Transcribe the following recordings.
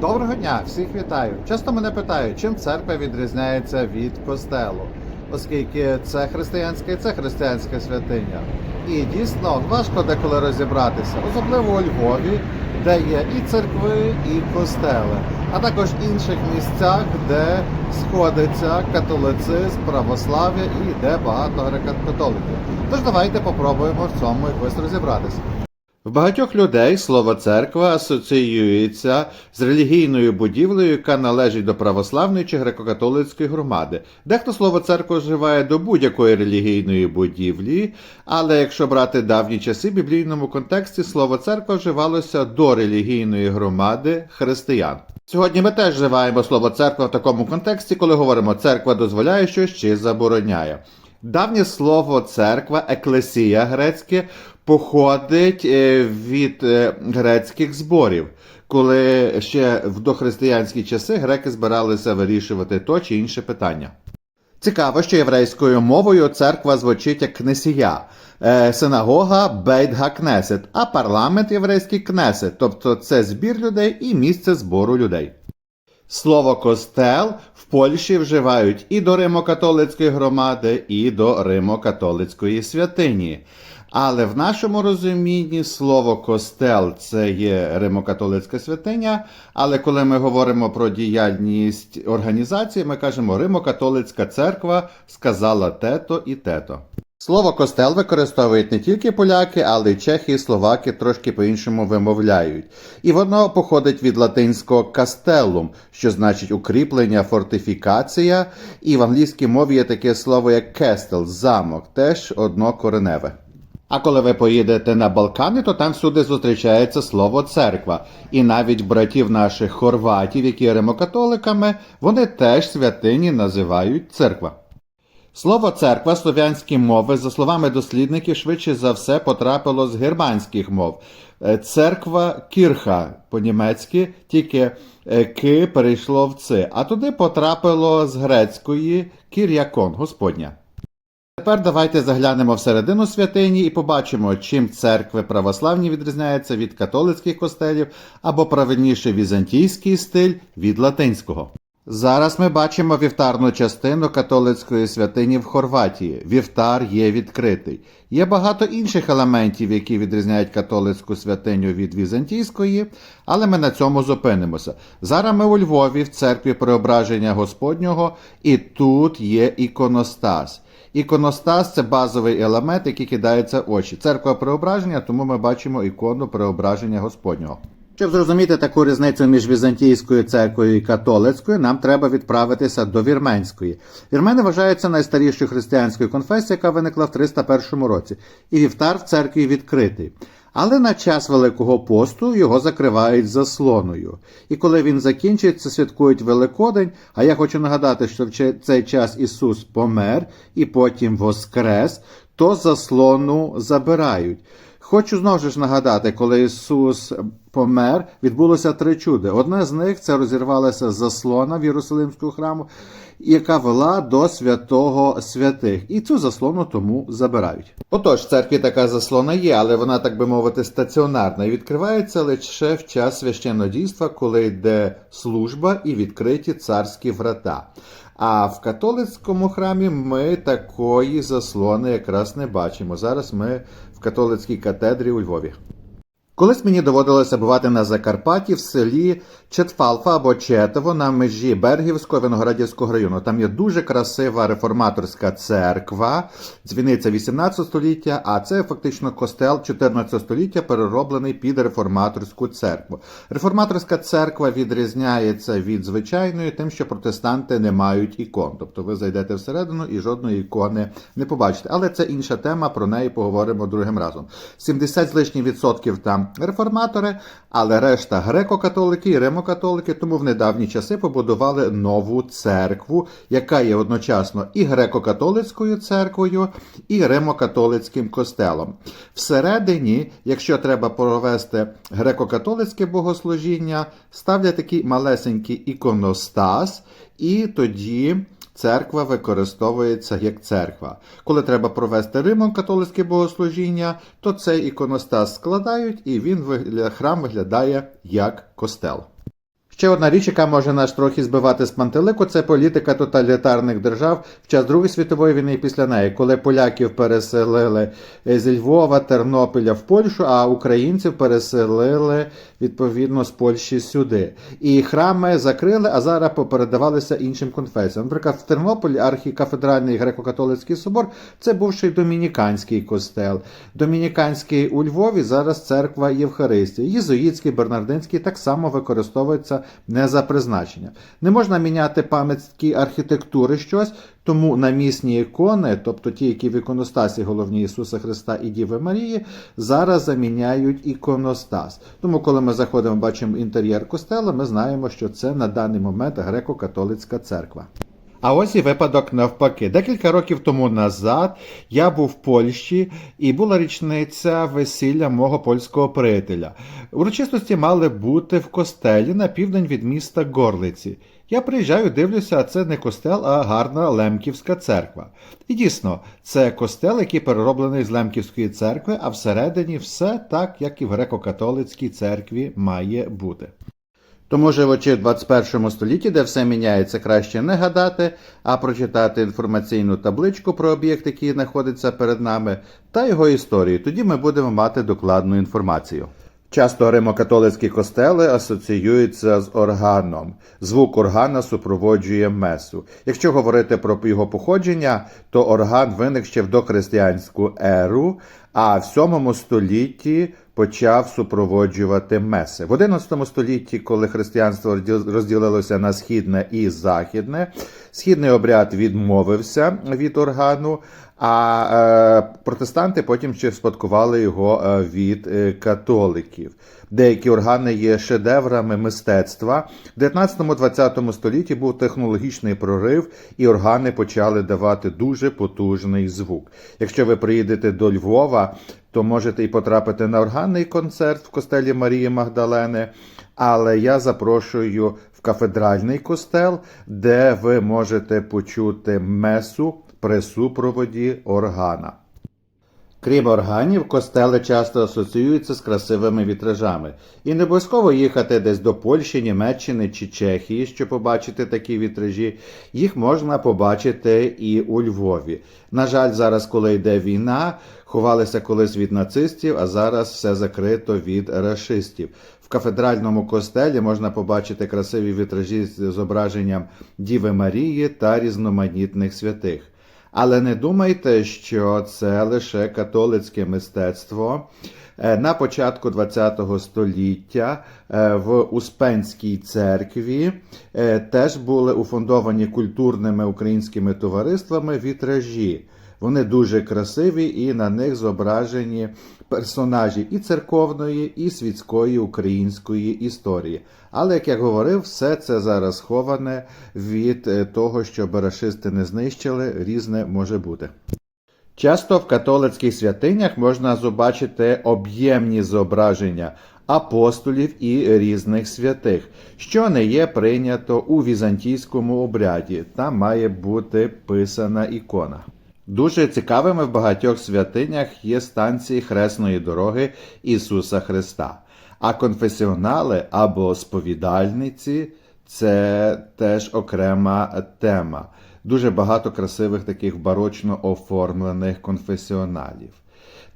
Доброго дня, всіх вітаю. Часто мене питають, чим церква відрізняється від костелу, оскільки це християнське, це християнська святиня. І дійсно важко деколи розібратися, особливо у Львові, де є і церкви, і костели, а також інших місцях, де сходиться католицизм, православ'я і де багато греко-католиків. Тож давайте попробуємо в цьому якось розібратися. В багатьох людей слово церква асоціюється з релігійною будівлею, яка належить до православної чи греко-католицької громади. Дехто слово церква вживає до будь-якої релігійної будівлі, але якщо брати давні часи, в біблійному контексті слово церква вживалося до релігійної громади християн. Сьогодні ми теж вживаємо слово церква в такому контексті, коли говоримо церква дозволяє щось чи забороняє. Давнє слово церква, еклесія грецьке, походить е, від е, грецьких зборів, коли ще в дохристиянські часи греки збиралися вирішувати то чи інше питання. Цікаво, що єврейською мовою церква звучить як кнесія, е, синагога Бейт Кнесет, а парламент єврейський кнесет, тобто це збір людей і місце збору людей. Слово костел в Польщі вживають і до Римо-католицької громади, і до Римо-католицької святині. Але в нашому розумінні слово костел це є Римо-католицька святиня. Але коли ми говоримо про діяльність організації, ми кажемо Римо-католицька церква сказала тето і тето. Слово костел використовують не тільки поляки, але й чехи і словаки трошки по-іншому вимовляють. І воно походить від латинського кастелум, що значить укріплення, фортифікація. І в англійській мові є таке слово як кестел, замок, теж однокореневе. А коли ви поїдете на Балкани, то там всюди зустрічається слово церква. І навіть братів наших хорватів, які є римокатоликами, вони теж святині називають церква. Слово церква слов'янські мови, за словами дослідників, швидше за все потрапило з германських мов. Е, Церква кірха по-німецьки, тільки е, ки перейшло в ци, а туди потрапило з грецької кір'якон, Господня. Тепер давайте заглянемо всередину святині і побачимо, чим церкви православні відрізняються від католицьких костелів або правильніше візантійський стиль від латинського. Зараз ми бачимо вівтарну частину католицької святині в Хорватії. Вівтар є відкритий. Є багато інших елементів, які відрізняють католицьку святиню від візантійської, але ми на цьому зупинимося. Зараз ми у Львові в церкві Преображення Господнього, і тут є іконостас. Іконостас це базовий елемент, який кидається в очі. Церква преображення, тому ми бачимо ікону преображення Господнього. Щоб зрозуміти таку різницю між візантійською церквою і католицькою, нам треба відправитися до вірменської. Вірмени вважаються найстарішою християнською конфесією, яка виникла в 301 році, і вівтар в церкві відкритий. Але на час Великого посту його закривають заслоною. І коли він закінчиться, святкують Великодень. А я хочу нагадати, що в цей час Ісус помер і потім воскрес, то заслону забирають. Хочу знову ж нагадати, коли Ісус помер, відбулося три чуди. Одне з них це розірвалася заслона в Єрусалимського храму, яка вела до святого святих. І цю заслону тому забирають. Отож, в церкві така заслона є, але вона, так би мовити, стаціонарна і відкривається лише в час священнодійства, коли йде служба і відкриті царські врата. А в католицькому храмі ми такої заслони якраз не бачимо. Зараз ми в католицькій катедрі у Львові. Колись мені доводилося бувати на Закарпатті в селі Четфалфа або Четово на межі Бергівського Виноградівського району. Там є дуже красива реформаторська церква, дзвіниця 18 століття, а це фактично костел 14 століття, перероблений під реформаторську церкву. Реформаторська церква відрізняється від звичайної, тим, що протестанти не мають ікон. Тобто ви зайдете всередину і жодної ікони не побачите. Але це інша тема, про неї поговоримо другим разом. 70 з лишнім відсотків там реформатори, але решта греко-католики і римокатолики, тому в недавні часи побудували нову церкву, яка є одночасно і греко-католицькою церквою, і римокатолицьким костелом. Всередині, якщо треба провести греко-католицьке богослужіння, ставлять такий малесенький іконостас, і тоді. Церква використовується як церква. Коли треба провести римо-католицьке богослужіння, то цей іконостас складають і він храм виглядає як костел. Ще одна річ, яка може нас трохи збивати з пантелику, це політика тоталітарних держав в час Другої світової війни і після неї, коли поляків переселили зі Львова, Тернопіля в Польщу, а українців переселили відповідно з Польщі сюди. І храми закрили, а зараз попередавалися іншим конфесіям. Наприклад, в Тернополі архікафедральний греко-католицький собор це бувший домініканський костел. Домініканський у Львові зараз церква Євхаристії. Єзуїтський, Бернардинський так само використовуються не за призначенням. Не можна міняти пам'ятки архітектури щось, тому намісні ікони, тобто ті, які в іконостасі головні Ісуса Христа і Діви Марії, зараз заміняють іконостас. Тому, коли ми заходимо, бачимо інтер'єр костела, ми знаємо, що це на даний момент греко-католицька церква. А ось і випадок навпаки. Декілька років тому назад я був в Польщі і була річниця весілля мого польського приятеля. Урочистості мали бути в костелі на південь від міста Горлиці. Я приїжджаю, дивлюся, а це не костел, а гарна Лемківська церква. І дійсно, це костел, який перероблений з Лемківської церкви, а всередині все так, як і в греко-католицькій церкві має бути. Тому живучи в 21 столітті, де все міняється, краще не гадати, а прочитати інформаційну табличку про об'єкт, який знаходиться перед нами, та його історію. Тоді ми будемо мати докладну інформацію. Часто римокатолицькі костели асоціюються з органом. Звук органа супроводжує месу. Якщо говорити про його походження, то орган виник ще в дохристиянську еру, а в 7 столітті почав супроводжувати меси. В 11 столітті, коли християнство розділилося на східне і західне, східний обряд відмовився від органу, а е, протестанти потім ще спадкували його е, від е, католиків. Деякі органи є шедеврами мистецтва. В 19-20 столітті був технологічний прорив, і органи почали давати дуже потужний звук. Якщо ви приїдете до Львова, то можете і потрапити на органний концерт в костелі Марії Магдалени. Але я запрошую в кафедральний костел, де ви можете почути месу при супроводі органа. Крім органів, костели часто асоціюються з красивими вітражами. І не обов'язково їхати десь до Польщі, Німеччини чи Чехії, щоб побачити такі вітражі. Їх можна побачити і у Львові. На жаль, зараз, коли йде війна, ховалися колись від нацистів, а зараз все закрито від рашистів. В кафедральному костелі можна побачити красиві вітражі з зображенням Діви Марії та різноманітних святих. Але не думайте, що це лише католицьке мистецтво. Е, На початку ХХ століття е, в Успенській церкві е, теж були уфондовані культурними українськими товариствами вітражі. Вони дуже красиві і на них зображені персонажі і церковної, і світської української історії. Але, як я говорив, все це зараз сховане від е, того, щоб рашисти не знищили, різне може бути. Часто в католицьких святинях можна побачити об'ємні зображення апостолів і різних святих, що не є прийнято у візантійському обряді. Там має бути писана ікона. Дуже цікавими в багатьох святинях є станції хресної дороги Ісуса Христа. А конфесіонали або сповідальниці це теж окрема тема. Дуже багато красивих таких барочно оформлених конфесіоналів.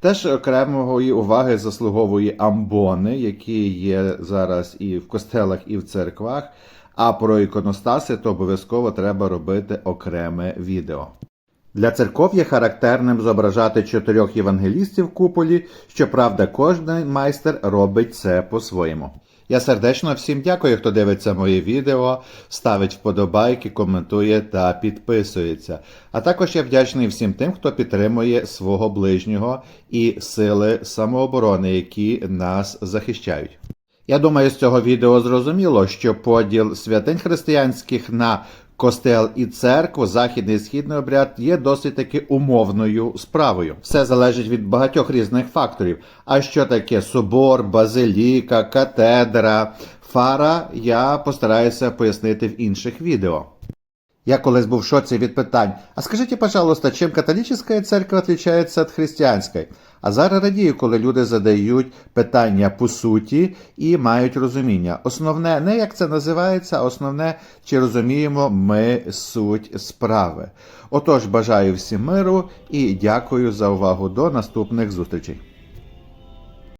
Теж окремої уваги заслуговує амбони, які є зараз і в костелах, і в церквах. А про іконостаси то обов'язково треба робити окреме відео. Для церков є характерним зображати чотирьох євангелістів куполі, щоправда, кожен майстер робить це по-своєму. Я сердечно всім дякую, хто дивиться моє відео, ставить вподобайки, коментує та підписується. А також я вдячний всім тим, хто підтримує свого ближнього і сили самооборони, які нас захищають. Я думаю, з цього відео зрозуміло, що поділ святинь християнських на костел і церкву, західний і східний обряд є досить таки умовною справою. Все залежить від багатьох різних факторів. А що таке собор, базиліка, катедра, фара, я постараюся пояснити в інших відео. Я колись був в шоці від питань. А скажіть, пожалуйста, чим католическая церковь отличается від християнської? А зараз радію, коли люди задають питання по суті і мають розуміння. Основне не як це називається, а основне, чи розуміємо ми суть справи. Отож, бажаю всім миру і дякую за увагу. До наступних зустрічей.